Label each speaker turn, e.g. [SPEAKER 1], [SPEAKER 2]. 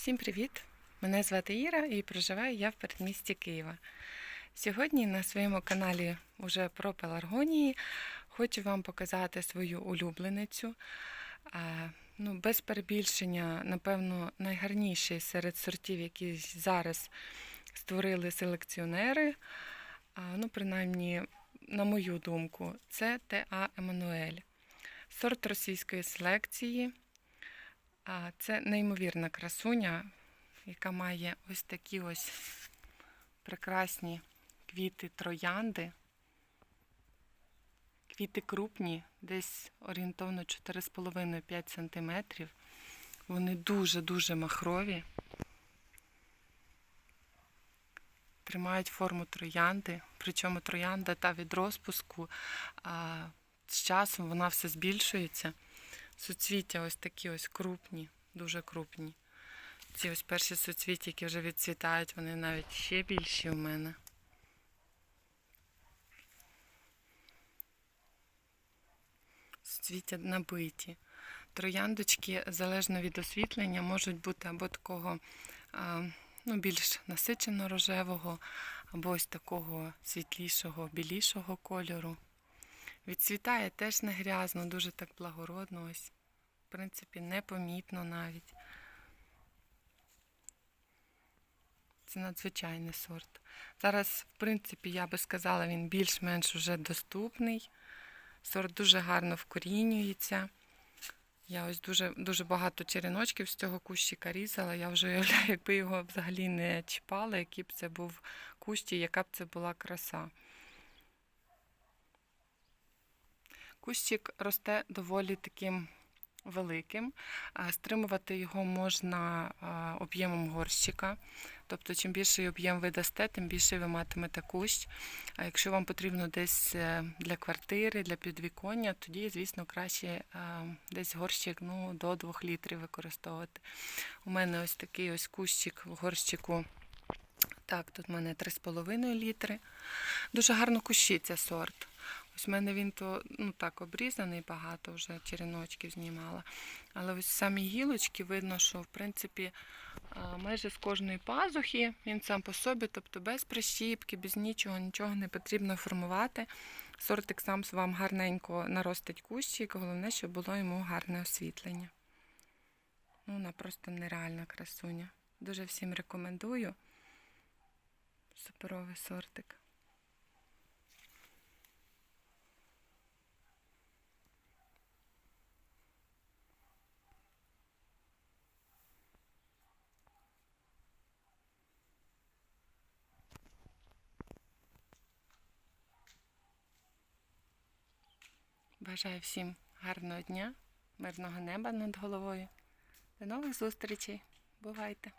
[SPEAKER 1] Всім привіт! Мене звати Іра і проживаю я в передмісті Києва. Сьогодні на своєму каналі уже про пеларгонії хочу вам показати свою улюбленицю. Ну, без перебільшення, напевно, найгарніший серед сортів, які зараз створили селекціонери. Ну, принаймні, на мою думку, це ТА Еммануель. Сорт російської селекції. Це неймовірна красуня, яка має ось такі ось прекрасні квіти троянди. Квіти крупні, десь орієнтовно 4,5-5 см. Вони дуже-дуже махрові. Тримають форму троянди, причому троянда та від розпуску. А з часом вона все збільшується. Суцвіття ось такі ось крупні, дуже крупні. Ці ось перші суцвіття, які вже відцвітають, вони навіть ще більші у мене. Суцвіття набиті. Трояндочки, залежно від освітлення, можуть бути або такого ну, більш насичено рожевого, або ось такого світлішого, білішого кольору. Відцвітає теж не грязно, дуже так благородно, ось, в принципі, непомітно навіть. Це надзвичайний сорт. Зараз, в принципі, я би сказала, він більш-менш уже доступний. Сорт дуже гарно вкорінюється. Я ось дуже дуже багато череночків з цього кущика різала. Я вже уявляю, якби його взагалі не чіпала, який б це був кущ яка б це була краса. Кущик росте доволі таким великим. Стримувати його можна об'ємом горщика. Тобто, чим більший об'єм ви дасте, тим більше ви матимете кущ. А якщо вам потрібно десь е, для квартири, для підвіконня, тоді, звісно, краще десь горщик ну, до 2 літрів використовувати. У мене ось такий ось кущик в горщику. Так, тут в мене 3,5 літри. Дуже гарно кущиться сорт. Ось в мене він то ну так обрізаний, багато вже череночків знімала. Але ось самі гілочки видно, що в принципі майже з кожної пазухи він сам по собі, тобто без прищіпки, без нічого, нічого не потрібно формувати. Сортик сам вам гарненько наростить кущик, головне, щоб було йому гарне освітлення. Ну, вона просто нереальна красуня. Дуже всім рекомендую. Суперовий сортик. Бажаю всім гарного дня, мирного неба над головою. До нових зустрічей. Бувайте!